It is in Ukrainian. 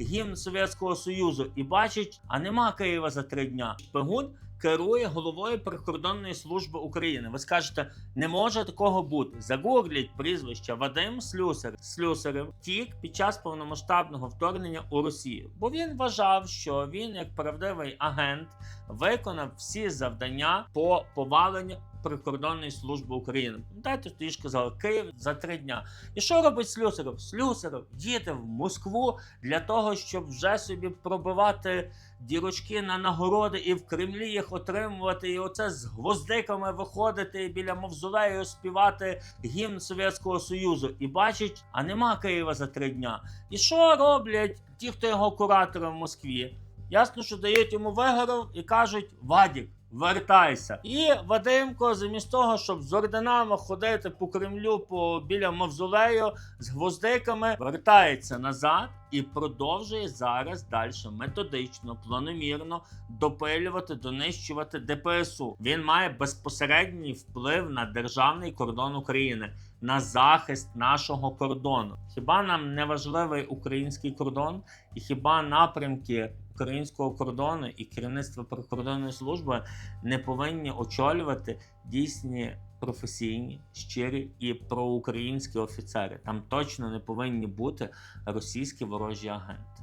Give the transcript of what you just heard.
гімн Совєтського Союзу і бачить, а нема Києва за три дня. Шпигун керує головою прикордонної служби України. Ви скажете, не може такого бути. Загугліть прізвище Вадим Слюсар. Слюсарев втік під час повномасштабного вторгнення у Росію, бо він вважав, що він, як правдивий агент, виконав всі завдання по поваленню прикордонної служби України. Пам'ятаєте, тоді ж Київ за три дня. І що робить Слюсаров? Слюсаров їде в Москву для того, щоб вже собі пробивати дірочки на нагороди і в Кремлі їх отримувати, і оце з гвоздиками виходити біля мавзолею співати гімн Совєтського Союзу. І бачить, а нема Києва за три дня. І що роблять ті, хто його куратори в Москві? Ясно, що дають йому вигоров і кажуть: Вадік, вертайся. І Вадимко, замість того, щоб з орденами ходити по Кремлю по біля мавзолею з гвоздиками, вертається назад і продовжує зараз далі методично, планомірно допилювати, донищувати ДПСУ. Він має безпосередній вплив на державний кордон України. На захист нашого кордону. Хіба нам не важливий український кордон, і хіба напрямки українського кордону і керівництво прикордонної служби не повинні очолювати дійсні професійні, щирі і проукраїнські офіцери? Там точно не повинні бути російські ворожі агенти.